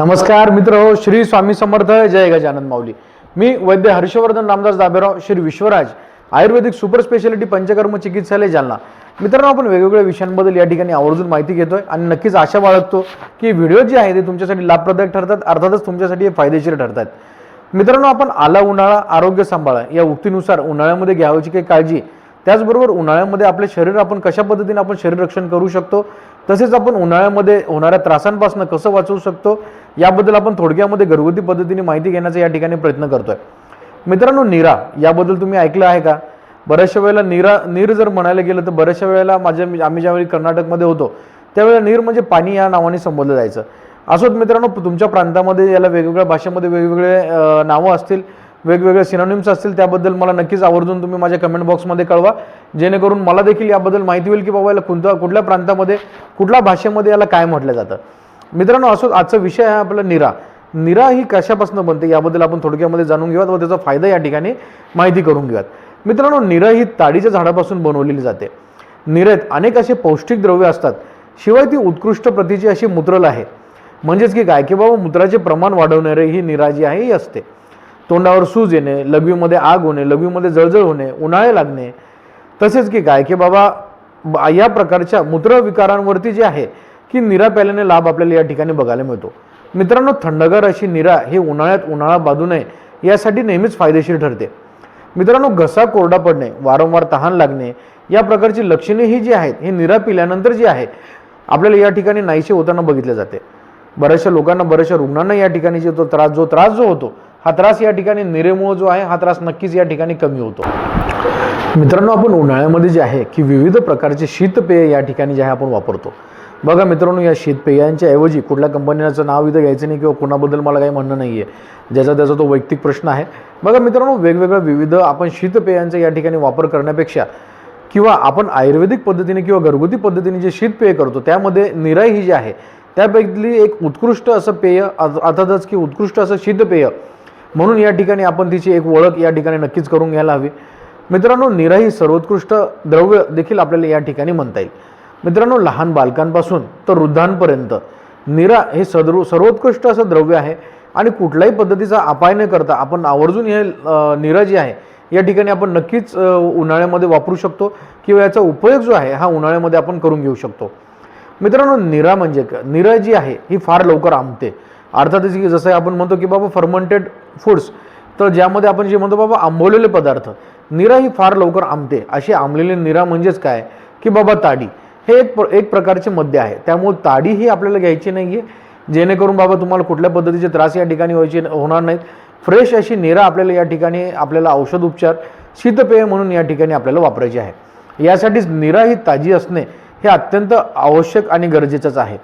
नमस्कार मित्र हो श्री स्वामी समर्थ जय गजानन माऊली. मी वैद्य हर्षवर्धन रामदास दाबेराव श्री विश्वराज आयुर्वेदिक सुपर स्पेशालिटी पंचकर्म चिकित्सालय जालना. मित्रांनो आपण वेगवेगळ्या विषयांबद्दल या ठिकाणी आवर्जून माहिती घेतोय आणि नक्कीच आशा बाळगतो की व्हिडिओ जे आहे ते तुमच्यासाठी लाभप्रदायक ठरतात अर्थातच तुमच्यासाठी हे फायदेशीर ठरतात. मित्रांनो आपण आला उन्हाळा आरोग्य सांभाळा. या उक्तीनुसार उन्हाळ्यामध्ये घ्यावयाची काही काळजी. त्याचबरोबर उन्हाळ्यामध्ये आपले शरीर आपण कशा पद्धतीने आपण शरीर रक्षण करू शकतो तसेच आपण उन्हाळ्यामध्ये होणाऱ्या त्रासांपासून कसं वाचवू शकतो याबद्दल आपण थोडक्यामध्ये घरगुती पद्धतीने माहिती घेण्याचा या ठिकाणी प्रयत्न करतोय. मित्रांनो नीरा याबद्दल तुम्ही ऐकलं आहे का? बऱ्याचशा वेळेला नीरा नीर जर म्हणायला गेलं तर बऱ्याचशा वेळेला माझ्या आम्ही ज्यावेळी कर्नाटकमध्ये होतो त्यावेळेला नीर म्हणजे पाणी या नावाने संबोधलं जायचं. असोच मित्रांनो तुमच्या प्रांतामध्ये याला वेगवेगळ्या भाषेमध्ये वेगवेगळे नावं असतील वेगवेगळे सिनोनिम्स असतील त्याबद्दल मला नक्कीच आवर्जून तुम्ही माझ्या कमेंट बॉक्समध्ये कळवा. जेणेकरून मला देखील याबद्दल माहिती होईल की बाबा याला कोणत्या कुठल्या प्रांतामध्ये कुठल्या भाषेमध्ये याला काय म्हटलं जातं. मित्रांनो असो आजचा विषय आहे आपला निरा. निरा ही कशापासून बनते याबद्दल आपण थोडक्यामध्ये जाणून घेऊयात व त्याचा फायदा या ठिकाणी माहिती करून घेऊयात. मित्रांनो निरा ही ताडीच्या झाडापासून बनवलेली जाते. निरेत अनेक असे पौष्टिक द्रव्य असतात शिवाय ती उत्कृष्ट प्रतीची अशी मूत्रल आहे. म्हणजेच की काय की बाबा मूत्राचे प्रमाण वाढवणारे ही निरा जी आहे ही असते. तोंडावर सूज येणे लघवीमध्ये आग होणे लघवीमध्ये जळजळ होणे उन्हाळे लागणे तसेच की काय की बाबा या प्रकारच्या मूत्रविकारांवरती जे आहे की निरा प्याल्याने लाभ आपल्याला या ठिकाणी बघायला मिळतो. मित्रांनो थंडगार अशी निरा हे उन्हाळ्यात उन्हाळा बाजू नये यासाठी नेहमीच फायदेशीर ठरते. मित्रांनो घसा कोरडा पडणे वारंवार तहान लागणे या प्रकारची लक्षणे ही जी आहेत हे निरा पिल्यानंतर जी आहे आपल्याला या ठिकाणी नाहीसे होताना बघितले जाते. बऱ्याचशा लोकांना बऱ्याचशा रुग्णांना या ठिकाणी जो तो त्रास जो त्रास जो होतो हा त्रास या ठिकाणी निरेमुळे जो आहे हा त्रास नक्कीच या ठिकाणी कमी होतो. मित्रांनो आपण उन्हाळ्यामध्ये जे आहे की विविध प्रकारचे शीतपेय या ठिकाणी जे आहे आपण वापरतो. बघा मित्रांनो या शेतपेयांच्या ऐवजी कुठल्या कंपनीचं नाव इथं घ्यायचं नाही किंवा कुणाबद्दल मला काही म्हणणं नाही आहे ज्याचा त्याचा तो वैयक्तिक प्रश्न आहे. बघा मित्रांनो वेगवेगळ्या विविध आपण शीतपेयांचा या ठिकाणी वापर करण्यापेक्षा किंवा आपण आयुर्वेदिक पद्धतीने किंवा घरगुती पद्धतीने जे शीतपेय करतो त्यामध्ये निराई ही जी आहे त्यापैकी एक उत्कृष्ट असं पेय अर्थातच की उत्कृष्ट असं शीतपेय म्हणून या ठिकाणी आपण तिची एक ओळख या ठिकाणी नक्कीच करून घ्यायला हवी. मित्रांनो निराई सर्वोत्कृष्ट द्रव्य देखील आपल्याला या ठिकाणी म्हणता येईल. मित्रांनो लहान बालकांपासून तर वृद्धांपर्यंत निरा हे सदृ सर्वोत्कृष्ट असं द्रव्य आहे आणि कुठल्याही पद्धतीचा अपाय न करता आपण आवर्जून हे निरा जी आहे या ठिकाणी आपण नक्कीच उन्हाळ्यामध्ये वापरू शकतो किंवा याचा उपयोग जो आहे हा उन्हाळ्यामध्ये आपण करून घेऊ शकतो. मित्रांनो निरा म्हणजे निरा जी आहे ही फार लवकर आंबते. अर्थातच की जसं आपण म्हणतो की बाबा फर्मंटेड फूड्स तर ज्यामध्ये आपण जे म्हणतो बाबा आंबवलेले पदार्थ निरा ही फार लवकर आंबते. अशी आंबलेली निरा म्हणजेच काय? की बाबा ताडी. हे एक प्र एक प्रकारचे मद्य आहे. त्यामुळे ताडी ही आपल्याला घ्यायची नाही आहे जेणेकरून बाबा तुम्हाला कुठल्या पद्धतीचे त्रास या ठिकाणी व्हायचे होणार नाहीत. फ्रेश अशी निरा आपल्याला या ठिकाणी आपल्याला औषध उपचार शीतपेय म्हणून या ठिकाणी आपल्याला वापरायची आहे. यासाठीच निरा ही ताजी असणे हे अत्यंत आवश्यक आणि गरजेचंच आहे.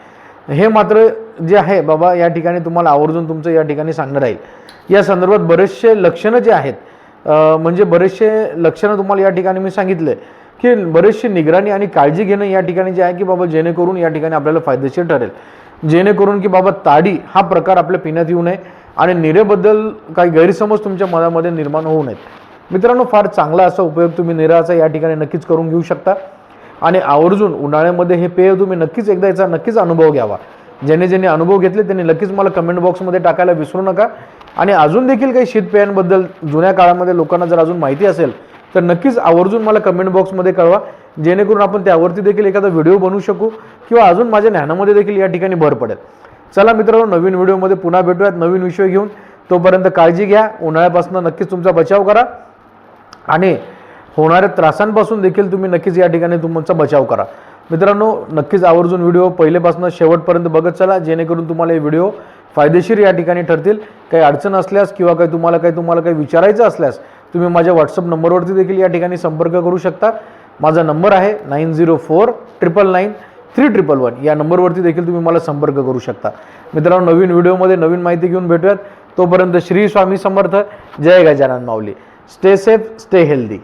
हे मात्र जे आहे बाबा या ठिकाणी तुम्हाला आवर्जून तुमचं या ठिकाणी सांगणं राहील. या संदर्भात बरेचसे लक्षणं जे आहेत म्हणजे बरेचसे लक्षणं तुम्हाला या ठिकाणी मी सांगितले. की बरेचशी निगराणी आणि काळजी घेणं या ठिकाणी जे आहे की बाबा जेणेकरून या ठिकाणी आपल्याला फायदेशीर ठरेल. जेणेकरून की बाबा ताडी हा प्रकार आपल्या पिण्यात येऊ नये आणि निरेबद्दल काही गैरसमज तुमच्या मनामध्ये निर्माण होऊ नयेत. मित्रांनो फार चांगला असा उपयोग तुम्ही निराचा या ठिकाणी नक्कीच करून घेऊ शकता. आणि आवर्जून उन्हाळ्यामध्ये हे पेय तुम्ही नक्कीच एकदा याचा नक्कीच अनुभव घ्यावा. ज्याने ज्याने अनुभव घेतले त्यांनी नक्कीच मला कमेंट बॉक्समध्ये टाकायला विसरू नका. आणि अजून देखील काही शीतपेयांबद्दल जुन्या काळामध्ये लोकांना जर अजून माहिती असेल तर नक्कीच आवर्जून मला कमेंट बॉक्समध्ये कळवा. जेणेकरून आपण त्यावरती देखील एखादा व्हिडिओ बनवू शकू किंवा अजून माझ्या ज्ञानामध्ये देखील या ठिकाणी भर पडेल. चला मित्रांनो नवीन व्हिडिओमध्ये पुन्हा भेटूयात. नवीन विषय घेऊन तोपर्यंत काळजी घ्या. उन्हाळ्यापासून नक्कीच तुमचा बचाव करा. आणि होणाऱ्या त्रासांपासून देखील तुम्ही नक्कीच या ठिकाणी तुमचा बचाव करा. मित्रांनो नक्कीच आवर्जून व्हिडिओ पहिलेपासून शेवटपर्यंत बघत चला. जेणेकरून तुम्हाला हे व्हिडिओ फायदेशीर या ठिकाणी ठरतील. काही अडचण असल्यास किंवा काही तुम्हाला काही तुम्हाला काही विचारायचं असल्यास तुम्ही माझ्या व्हॉट्सअप नंबरवरती देखील या ठिकाणी संपर्क करू शकता माझा नंबर आहे nine zero four triple nine three triple one या नंबरवरती देखील तुम्ही मला संपर्क करू शकता मित्रांनो नवीन व्हिडिओमध्ये नवीन माहिती घेऊन भेटूयात तोपर्यंत श्री स्वामी समर्थ जय Gajanan Mauli stay safe stay healthy